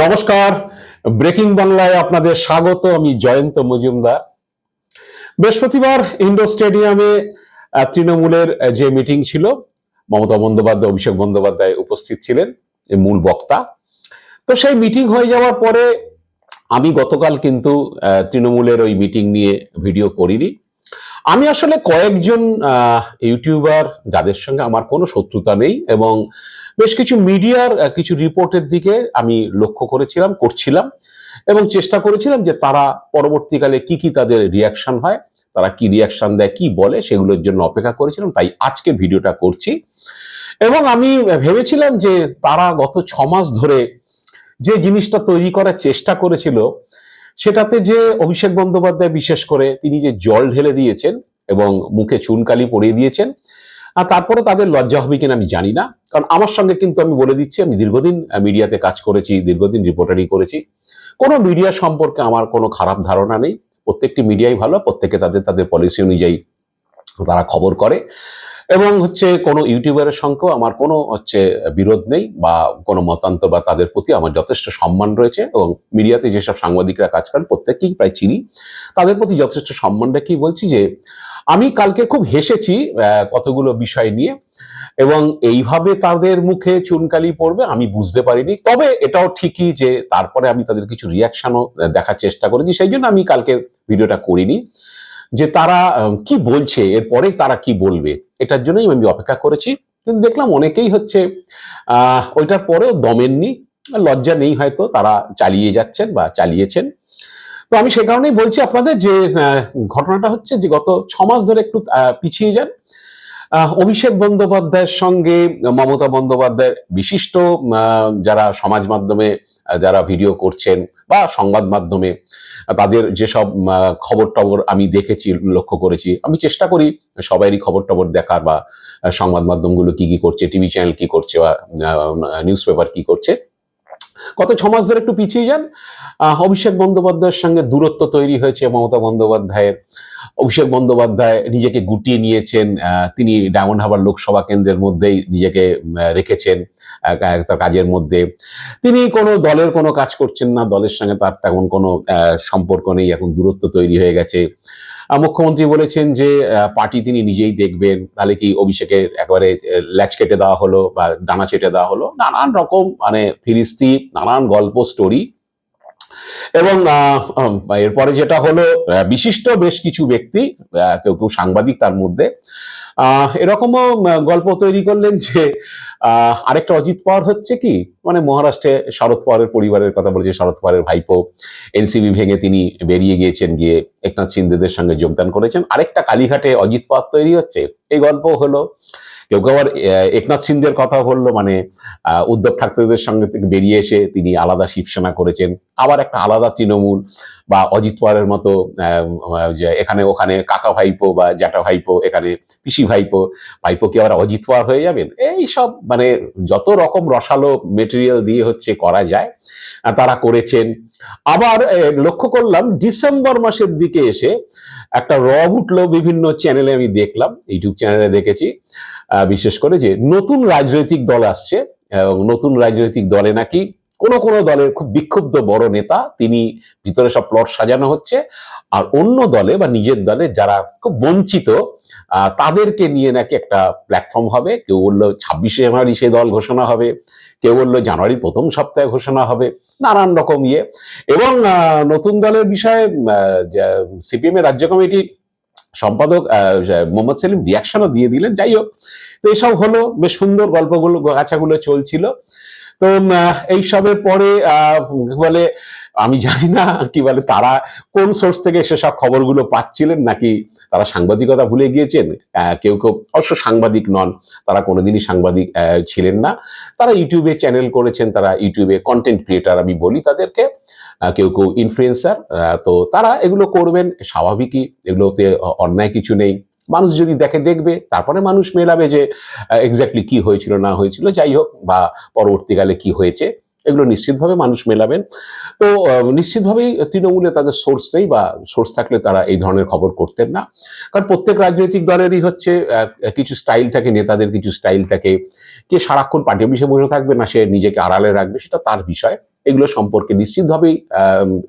নমস্কার। ব্রেকিং বাংলায় আপনাদের স্বাগত, আমি জয়ন্ত মজুমদার। বৃহস্পতিবার ইন্ডোর স্টেডিয়ামে তৃণমূলের যে মিটিং ছিল, মমতা বন্দ্যোপাধ্যায়, অভিষেক বন্দ্যোপাধ্যায় উপস্থিত ছিলেন মূল বক্তা। তো সেই মিটিং হয়ে যাওয়ার পরে আমি গতকাল কিন্তু তৃণমূলের ওই মিটিং নিয়ে ভিডিও করিনি। আমি আসলে কয়েকজন ইউটিউবার যাদের সঙ্গে আমার কোনো শত্রুতা নেই এবং বেশ কিছু মিডিয়ার কিছু রিপোর্টের দিকে আমি লক্ষ্য করেছিলাম, করছিলাম এবং চেষ্টা করেছিলাম যে তারা পরবর্তীকালে কি কি তাদের রিয়াকশন হয়, তারা কি রিয়াকশন দেয়, কি বলে সেগুলোর জন্য অপেক্ষা করেছিলাম, তাই আজকে ভিডিওটা করছি। এবং আমি ভেবেছিলাম যে তারা গত ছ মাস ধরে যে জিনিসটা তৈরি করার চেষ্টা করেছিল সেটাতে যে অভিষেক বন্দ্যোপাধ্যায় বিশেষ করে তিনি যে জল ঢেলে দিয়েছেন এবং মুখে চুনকালি পরিয়ে দিয়েছেন, আর তারপরে তাদের লজ্জা হবে কিনা আমি জানি না, কারণ আমার সঙ্গে কিন্তু আমি বলে দিচ্ছি, আমি দীর্ঘদিন মিডিয়াতে কাজ করেছি, দীর্ঘদিন রিপোর্টারি করেছি। কোনো মিডিয়া সম্পর্কে আমার কোনো খারাপ ধারণা নেই। প্রত্যেকটি মিডিয়াই ভালো, প্রত্যেকে তাদের তাদের পলিসি অনুযায়ী তারা খবর করে। এবং হচ্ছে কোনো ইউটিউবারের সঙ্গেও আমার কোনো হচ্ছে বিরোধ নেই বা কোনো মতান্তর বা তাদের প্রতি আমার যথেষ্ট সম্মান রয়েছে এবং মিডিয়াতে যেসব সাংবাদিকরা কাজ করেন, প্রত্যেককেই প্রায় চিনি। তাদের প্রতি যথেষ্ট সম্মান রেখেই বলছি যে, আমি কালকে খুব হেসেছি কতগুলো বিষয় নিয়ে এবং এইভাবে তাদের মুখে চুনকালি পড়বে আমি বুঝতে পারিনি। তবে এটাও ঠিকই যে তারপরে আমি তাদের কিছু রিয়াকশনও দেখার চেষ্টা করেছি, সেই জন্য আমি কালকে ভিডিওটা করিনি। যে তারা কি বলছে, এরপরে তারা কি বলবে, এটার জন্যই আমি অপেক্ষা করেছি। কিন্তু দেখলাম অনেকেই হচ্ছে ওইটার পরেও দমেননি, লজ্জা নেই হয়তো, তারা চালিয়ে যাচ্ছেন বা চালিয়েছেন। তো আমি সে কারণেই বলছি আপনাদের যে ঘটনাটা হচ্ছে যে গত ছ মাস ধরে একটু পিছিয়ে যান। অভিষেক বন্দ্যোপাধ্যায়ের সঙ্গে মমতা বন্দ্যোপাধ্যায়ের বিশিষ্ট যারা সমাজ মাধ্যমে যারা ভিডিও করছেন বা সংবাদ মাধ্যমে, তাদের যেসব খবর টবর আমি দেখেছি, লক্ষ্য করেছি, আমি চেষ্টা করি সবারই খবর টবর দেখার বা সংবাদ মাধ্যমগুলো কি কি করছে, টিভি চ্যানেল কি করছে বা নিউজ পেপার কি করছে। গত ছ মাস ধরে একটু পিছিয়ে যান। অভিষেক বন্দ্যোপাধ্যায়ের সঙ্গে দূরত্ব তৈরি হয়েছে মমতা বন্দ্যোপাধ্যায়ের। অভিষেক বন্দ্যোপাধ্যায় নিজেকে গুটিয়ে নিয়েছেন তিনি ডায়মন্ড হারবার লোকসভা কেন্দ্রের মধ্যেই নিজেকে রেখেছেন তার কাজের মধ্যে। তিনি কোনো দলের কোনো কাজ করছেন না, দলের সঙ্গে তার তেমন কোনো সম্পর্ক নেই, এখন দূরত্ব তৈরি হয়ে গেছে। মুখ্যমন্ত্রী বলেছেন যে পার্টি তিনি নিজেই দেখবেন। তাহলে কি অভিষেকের একবারে ল্যাচ কেটে দেওয়া হলো বা ডানা চেটে দেওয়া হলো? নানান রকম মানে ফিরিস্তি নানান গল্প স্টোরি এবং এরপরে যেটা হলো বিশিষ্ট বেশ কিছু ব্যক্তি কেউ কেউ সাংবাদিক তার মধ্যে এরকমও গল্প তৈরি করলেন যে আরেকটা অজিত পাওয়ার হচ্ছে কি? মানে মহারাষ্ট্রে শরদ পাওয়ারের পরিবারের কথা বলেছে শরদ পাওয়ারের ভাইপো এনসিবি ভেঙে তিনি বেরিয়ে গিয়েছেন, গিয়ে একনাথ সিন্ধেদের সঙ্গে যোগদান করেছেন। আরেকটা কালীঘাটে অজিত পাওয়ার তৈরি হচ্ছে। এই গল্প হলো কেউ কেউ আবার একনাথ সিন্ধের কথা বলল মানে উদ্ধব ঠাকরেদের সঙ্গে থেকে বেরিয়ে এসে তিনি আলাদা শিবসেনা করেছেন। আবার একটা আলাদা তৃণমূল বা অজিত পাওয়ারের মতো যে এখানে, ওখানে কাকা ভাইপো বা জ্যাঠা ভাইপো, এখানে পিসি ভাইপো ভাইপো কি আবার অজিত পাওয়ার হয়ে যাবেন? এই সব মানে যত রকম রসালো মেটেরিয়াল দিয়ে হচ্ছে করা যায় তারা করেছেন। আবার লক্ষ্য করলাম, ডিসেম্বর মাসের দিকে এসে একটা রব উঠল বিভিন্ন চ্যানেলে আমি দেখলাম ইউটিউব চ্যানেলে দেখেছি বিশেষ করে যে নতুন রাজনৈতিক দল আসছে, এবং নতুন রাজনৈতিক দলে নাকি কোনো কোনো দলের খুব বিক্ষুব্ধ বড় নেতা, তিনি ভিতরে সব প্লট সাজানো হচ্ছে আর অন্য দলে বা নিজের দলে যারা খুব বঞ্চিত তাদেরকে নিয়ে নাকি একটা প্ল্যাটফর্ম হবে। কেউ বলল ছাব্বিশে জানুয়ারি সে দল ঘোষণা হবে। কেউ বলল জানুয়ারির প্রথম সপ্তাহে ঘোষণা হবে। নানান রকম ইয়ে। এবং নতুন দলের বিষয়ে সিপিএম এর রাজ্য কমিটির সম্পাদক মোহাম্মদ সেলিম রিয়াকশনও দিয়ে দিলেন। যাই হোক, তো এসব হলো। বেশ সুন্দর গল্পগুলো, গাছাগুলো চলছিল। তো এইসবের পরে বলে আমি জানি না কি বলে, তারা কোন সোর্স থেকে সেসব খবরগুলো পাচ্ছিলেন নাকি তারা সাংবাদিকতা ভুলে গিয়েছেন? কেউ কেউ অবশ্য সাংবাদিক নন, তারা কোনোদিনই সাংবাদিক ছিলেন না। তারা ইউটিউবে চ্যানেল করেছেন, তারা ইউটিউবে কন্টেন্ট ক্রিয়েটার আমি বলি তাদেরকে কেউ কেউ ইনফ্লুয়েন্সার তো তারা এগুলো করবেন, স্বাভাবিকই, এগুলোতে অন্যায় কিছু নেই। মানুষ যদি দেখে, দেখবে, তারপরে মানুষ মেলাবে যে এক্স্যাক্টলি কি হয়েছিল, না হয়েছিল, যাই হোক, বা পরবর্তীকালে কি হয়েছে, এগুলো নিশ্চিতভাবে মানুষ মেলাবেন। তো নিশ্চিতভাবেই তৃণমূলে তাদের সোর্স নেই বা সোর্স থাকলে তারা এই ধরনের খবর করতেন না। কারণ প্রত্যেক রাজনৈতিক দলেরই হচ্ছে কিছু স্টাইল থাকে, নেতাদের কিছু স্টাইল থাকে। কে সারাক্ষণ পার্টি অফিসে বসে থাকবে না, সে নিজেকে আড়ালে রাখবে, সেটা তার বিষয়। এগুলো সম্পর্কে নিশ্চিতভাবেই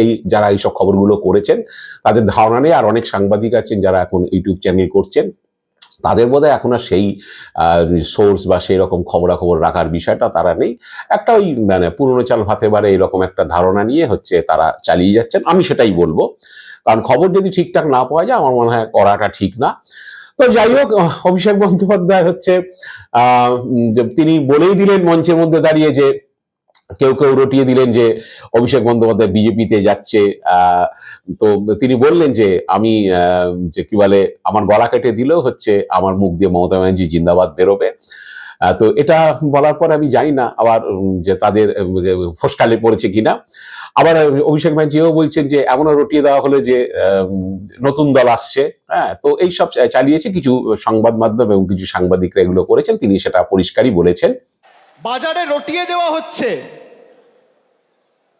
এই যারা এইসব খবরগুলো করেছেন, তাদের ধারণা নেই। আর অনেক সাংবাদিক আছেন যারা এখন ইউটিউব চ্যানেল করছেন। তাদের বোধহয় এখন আর সেই সোর্স বা সেই রকম খবরাখবর রাখার বিষয়টা তারা নেই। একটা ওই মানে পুরনো চাল ভাতে বারে এরকম একটা ধারণা নিয়ে হচ্ছে তারা চালিয়ে যাচ্ছেন। আমি সেটাই বলব। কারণ খবর যদি ঠিকঠাক না পাওয়া যায়, আমার মনে হয় করাটা ঠিক না। তো যাই হোক, অভিষেক বন্দ্যোপাধ্যায় হচ্ছে তিনি বলেই দিলেন মঞ্চের মধ্যে দাঁড়িয়ে যে কেউ কেউ রটিয়ে দিলেন যে অভিষেক বন্দ্যোপাধ্যায় বিজেপিতে যাচ্ছে তো তিনি বললেন যে আমি যে কি বলে, আমার গলা কেটে দিলেও হচ্ছে আমার মুখ দিয়ে মমতা ব্যানার্জি জিন্দাবাদ বেরোবে। তো এটা বলার পর আমি জানি না আবার যে তাদের ফসকালে পড়েছে কিনা। আবার অভিষেক ব্যানার্জিও বলছেন যে এমনও রটিয়ে দেওয়া হলো যে নতুন দল আসছে হ্যাঁ তো এই সব চালিয়েছে কিছু সংবাদ মাধ্যম এবং কিছু সাংবাদিকরা এগুলো করেছেন, তিনি সেটা পরিষ্কারই বলেছেন। বাজারে রটিয়ে দেওয়া হচ্ছে।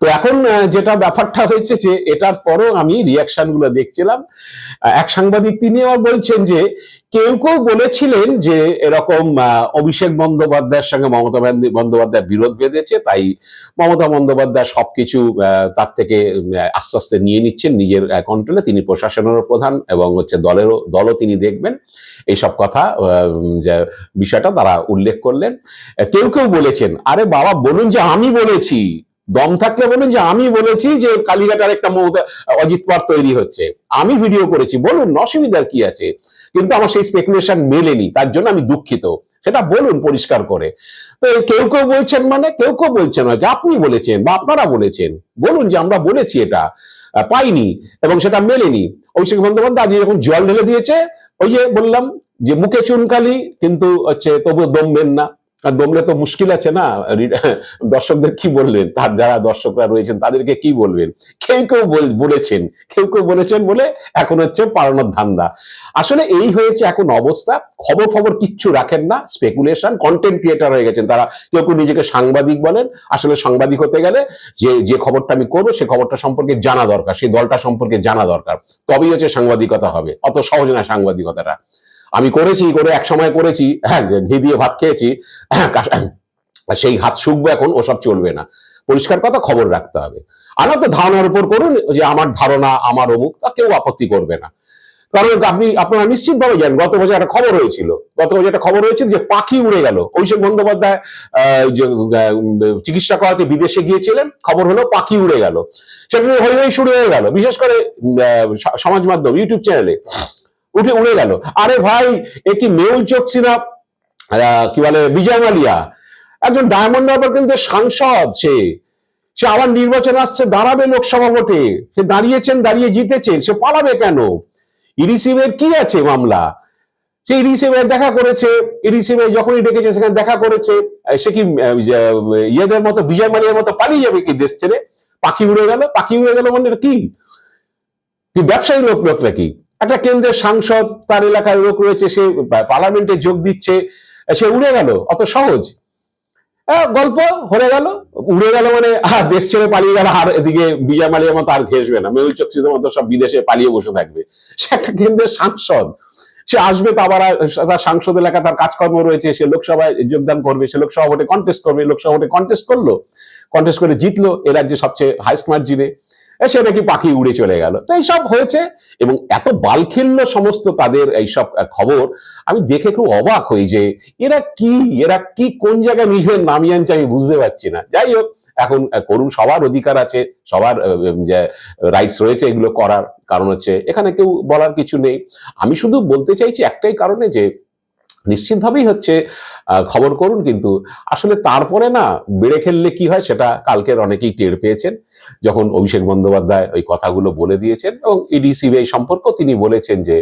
তো এখন যেটা ব্যাপারটা হয়েছে যে এটার পরও আমি রিয়াকশনগুলো দেখছিলাম এক সাংবাদিক তিনি আবার বলছেন যে কেউ কেউ বলেছিলেন যে এরকম অভিষেক বন্দ্যোপাধ্যায়ের সঙ্গে মমতা বন্দ- বন্দ্যোপাধ্যায় বিরোধ বেঁধেছে, তাই মমতা বন্দ্যোপাধ্যায় সবকিছু তার থেকে আস্তে আস্তে নিয়ে নিচ্ছেন নিজের কন্ট্রোলে তিনি প্রশাসনেরও প্রধান এবং হচ্ছে দলেরও, দলও তিনি দেখবেন। এইসব কথা যে বিষয়টা তারা উল্লেখ করলেন। কেউ কেউ বলেছেন, আরে বাবা, বলুন যে আমি বলেছি। দম থাকলে বলুন যে আমি বলেছি যে কালীঘাটার একটা অজিত পার তৈরি হচ্ছে। আমি ভিডিও করেছি। বলুন, অসুবিধার কি আছে? কিন্তু আমার সেই স্পেকুলেশন মেলেনি। তার জন্য আমি দুঃখিত। সেটা বলুন পরিষ্কার করে। তো কেউ কেউ বলছেন মানে কেউ কেউ বলছেন হয়তো আপনি বলেছেন বা আপনারা বলেছেন। বলুন যে আমরা বলেছি এটা। পাইনি এবং সেটা মেলেনি। অভিষেক বন্দ্যোপাধ্যায় আজ যখন জল ঢেলে দিয়েছে, ওই যে বললাম যে মুখে চুনকালি, কিন্তু হচ্ছে তবু দমবেন না। আর দমলে তো মুশকিল আছে না? দর্শকদের কি বলবেন? তার যারা দর্শকরা রয়েছেন, তাদেরকে কি বলবেন? কেউ কেউ বলেছেন, কেউ কেউ বলেছেন বলে এখন হচ্ছে পালানোর ধান্দা। আসলে এই হয়েছে এখন অবস্থা। খবর খবর কিচ্ছু রাখেন না স্পেকুলেশন কন্টেন্ট ক্রিয়েটার হয়ে গেছেন তারা। কেউ কেউ নিজেকে সাংবাদিক বলেন, আসলে সাংবাদিক হতে গেলে যে যে খবরটা আমি করব, সে খবরটা সম্পর্কে জানা দরকার সেই দলটা সম্পর্কে জানা দরকার। তবেই হচ্ছে সাংবাদিকতা হবে, অত সহজ না সাংবাদিকতাটা। আমি করেছি করে এক সময় করেছি হ্যাঁ ঘি দিয়ে ভাত খেয়েছি হ্যাঁ, সেই হাত শুকবে এখন ওসব চলবে না। পরিষ্কার কথা খবর রাখতে হবে। আমার তো ধারণার উপর করুন যে আমার ধারণা আমার অমুক তা কেউ আপত্তি করবে না। কারণ আপনি আপনারা নিশ্চিতভাবে জানেন গত বছর একটা খবর হয়েছিল। গত বছর একটা খবর হয়েছিল যে পাখি উড়ে গেল। অভিষেক বন্দ্যোপাধ্যায় চিকিৎসা করাতে বিদেশে গিয়েছিলেন খবর হলো পাখি উড়ে গেল। সেটা হই হই শুরু হয়ে গেল। বিশেষ করে সমাজ মাধ্যম ইউটিউব চ্যানেলে। উঠে উড়ে গেল। আরে ভাই, এ কি মেউল চোখছি না? কি বলে, বিজয় মালিয়া। একজন ডায়মন্ড হারবার কিন্তু সাংসদ সে। সে আবার নির্বাচন আসছে, দাঁড়াবে লোকসভা ভোটে। সে দাঁড়িয়েছেন, দাঁড়িয়ে জিতেছেন, সে পালাবে কেন? ইরিসিভের কি আছে মামলা? সে ইরিসিভের দেখা করেছে। ইরিসিভে যখনই ডেকেছে, সেখানে দেখা করেছে। সে কি ইয়েদের মতো, বিজয় মালিয়ার মতো পালিয়ে যাবে কি দেশ ছেড়ে? পাখি উড়ে গেল, পাখি উড়ে গেল মানে কি? কি ব্যবসায়ী লোক লোক নাকি একটা কেন্দ্রের সাংসদ তার এলাকার লোক রয়েছে সে পার্লামেন্টে যোগ দিচ্ছে সে উড়ে গেল অত সহজ। গল্প হয়ে গেল উড়ে গেল মানে আহ, দেশ ছেড়ে পালিয়ে গেল আর এদিকে বিজয় মতো আর ঘেসবে না মেহুল চক্সিদের মতো সব বিদেশে পালিয়ে বসে থাকবে। সে একটা কেন্দ্রের সাংসদ সে আসবে তো আবার তার সাংসদ এলাকা তার কাজকর্ম রয়েছে সে লোকসভায় যোগদান করবে সে লোকসভা ভোটে কন্টেস্ট করবে লোকসভা ভোটে কন্টেস্ট করল কন্টেস্ট করে জিতলো এ রাজ্যে সবচেয়ে হাইস্ট মার্জিনে সে নাকি পাখি উড়ে চলে গেল। তো এইসব হয়েছে এবং এত বালখিল্য সমস্ত তাদের এইসব খবর আমি দেখে খুব অবাক হই যে এরা কি এরা কি, কোন জায়গায় নিজেদের নামিয়ে আনছে আমি বুঝতে পারছি না। যাই হোক, এখন করুন সবার অধিকার আছে, সবার যে রাইটস রয়েছে এগুলো করার। কারণ হচ্ছে এখানে কেউ বলার কিছু নেই। আমি শুধু বলতে চাইছি একটাই কারণে যে নিশ্চিতভাবেই হচ্ছে খবর করুন কিন্তু আসলে তারপরে না বেড়ে খেললে কি হয় সেটা কালকের অনেকেই টের পেয়েছেন। যখন অভিষেক বন্দ্যোপাধ্যায় ওই কথাগুলো বলে দিয়েছেন এবং ইডি সিবিআই সম্পর্ক তিনি বলেছেন যে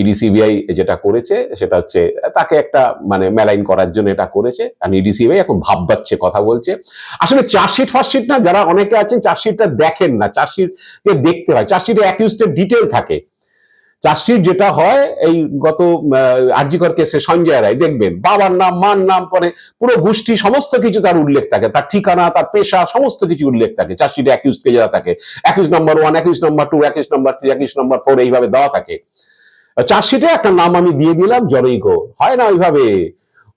ইডি সিবিআই যেটা করেছে সেটা হচ্ছে, তাকে একটা মানে মেলাইন করার জন্য এটা করেছে আর ইডি সিবিআই এখন ভাববাচ্ছে, কথা বলছে। আসলে চার্জশিট ফার্স্টশিট না, যারা অনেকে আছেন, চার্জশিটটা দেখেন না, চার্জশিটকে দেখতে হয়, চার্জশিটে অ্যাকিউজের ডিটেল থাকে। চার্জশিট যেটা হয়, এই গত আর্জিকর কেসে সঞ্জয় রায়, দেখবেন, বাবার নাম, মার নাম করে পুরো গোষ্ঠী, সমস্ত কিছু তার উল্লেখ থাকে, তার ঠিকানা, তার পেশা, সমস্ত কিছু উল্লেখ থাকে চার্জশিটে অ্যাকিউজ যারা থাকে accused number one accused number two accused number three accused number four এইভাবে দেওয়া থাকে। চার্জশিটে একটা নাম আমি দিয়ে দিলাম, জনৈক, হয় না ওইভাবে?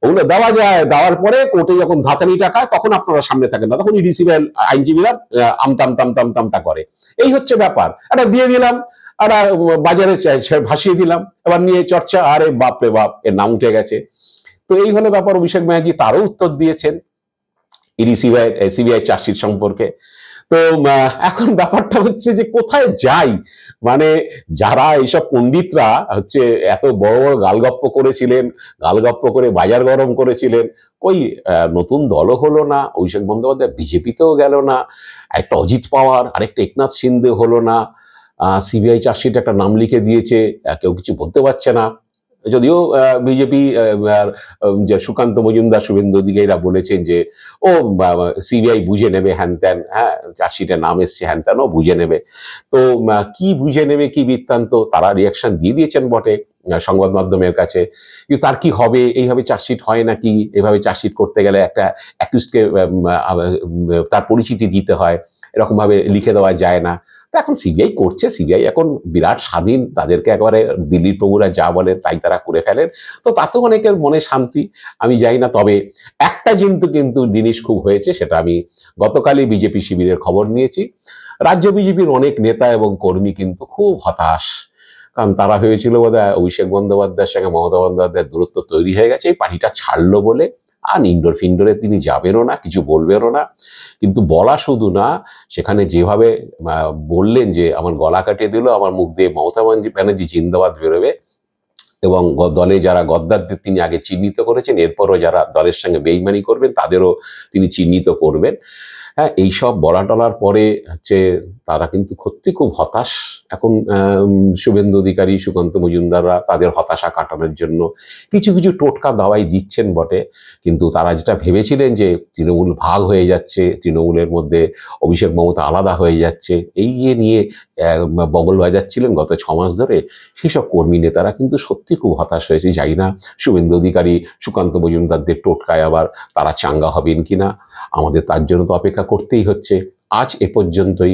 ওগুলো দেওয়া যায়, দেওয়ার পরে কোর্টে যখন ধাতানি টাকায় তখন আপনারা সামনে থাকেন না। তখন ইডিসিবিএল আইনজীবীরা আমতাম তাম তাম তামতা করে। এই হচ্ছে ব্যাপার। একটা দিয়ে দিলাম আর বাজারে ভাসিয়ে দিলাম। এবার নিয়ে চর্চা, আরে বাপ রে বাপ, এর নাম উঠে গেছে। তো এই হলো ব্যাপার, অভিষেক ব্যানার্জি তারও উত্তর দিয়েছেন। ইডি সিবিআই সিবিআই চার্জশিট সম্পর্কে। তো এখন ব্যাপারটা হচ্ছে যে কোথায় যাই? মানে যারা এইসব পণ্ডিতরা হচ্ছে এত বড় বড় গালগপ্প করেছিলেন, গালগপ্প করে বাজার গরম করেছিলেন ওই নতুন দলও হলো না, অভিষেক বন্দ্যোপাধ্যায় বিজেপিতেও গেল না, একটা অজিত পাওয়ার, আরেকটা একনাথ সিন্ধে হলো না সিবিআই চার্জশিট একটা নাম লিখে দিয়েছে কেউ কিছু বলতে পারছে না। যদিও বিজেপি যে সুকান্ত মজুমদার শুভেন্দু অধিকারীরা বলেছেন যে, ও সিবিআই বুঝে নেবে হ্যান ত্যান হ্যাঁ চার্জশিটে নাম এসছে হ্যান ত্যানও বুঝে নেবে। তো কি বুঝে নেবে, কি বৃত্তান্ত, তারা রিয়াকশন দিয়ে দিয়েছেন বটে সংবাদ মাধ্যমের কাছে। কিন্তু তার কি হবে, এইভাবে চার্জশিট হয় নাকি এভাবে চার্জশিট করতে গেলে একটা অ্যাকিউজকে তার পরিচিতি দিতে হয়। এরকম ভাবে লিখে দেওয়া যায় না। তো এখন সিবিআই করছে সিবিআই এখন বিরাট স্বাধীন, তাদেরকে একেবারে দিল্লির প্রভুরা যা বলে তাই তারা করে ফেলেন। তো তাতেও অনেকের মনে শান্তি, আমি যাই না, তবে একটা কিন্তু কিন্তু জিনিস খুব হয়েছে, সেটা আমি গতকালই বিজেপি শিবিরের খবর নিয়েছি। রাজ্য বিজেপির অনেক নেতা এবং কর্মী কিন্তু খুব হতাশ, কারণ তারা ভেবেছিল বোধহয় অভিষেক বন্দ্যোপাধ্যায়ের সঙ্গে মমতা বন্দ্যোপাধ্যায়ের দূরত্ব তৈরি হয়ে গেছে, এই পার্টিটা ছাড়লো বলে। আর ইন্ডোর ফিন্ডোরে তিনি যাবেনও না, কিছু বলবেনও না। কিন্তু বলা শুধু না, সেখানে যেভাবে বললেন যে আমার গলা কাটিয়ে দিল, আমার মুখ দিয়ে মমতা ব্যানার্জি জিন্দাবাদ বেরোবে। এবং দলে যারা গদ্দারদের তিনি আগে চিহ্নিত করেছেন, এরপরও যারা দলের সঙ্গে বেইমানি করবেন, তাদেরও তিনি চিহ্নিত করবেন। হ্যাঁ এইসব বলা টলার পরে হচ্ছে তারা কিন্তু সত্যি খুব হতাশ এখন শুভেন্দু অধিকারী সুকান্ত মজুমদাররা তাদের হতাশা কাটানোর জন্য কিছু কিছু টোটকা দাওয়াই দিচ্ছেন বটে। কিন্তু তারা যেটা ভেবেছিলেন যে তৃণমূল ভাগ হয়ে যাচ্ছে তৃণমূলের মধ্যে অভিষেক মমতা আলাদা হয়ে যাচ্ছে এই যে নিয়ে আহ, বগল বাজাচ্ছিলেন গত ছ মাস ধরে। সেসব কর্মী নেতারা কিন্তু সত্যি খুব হতাশ হয়েছে যাই না শুভেন্দু অধিকারী সুকান্ত মজুমদারদের টোটকায় আবার তারা চাঙ্গা হবেন কিনা আমাদের তার জন্য তো অপেক্ষা করতেই হচ্ছে। আজ এ পর্যন্তই।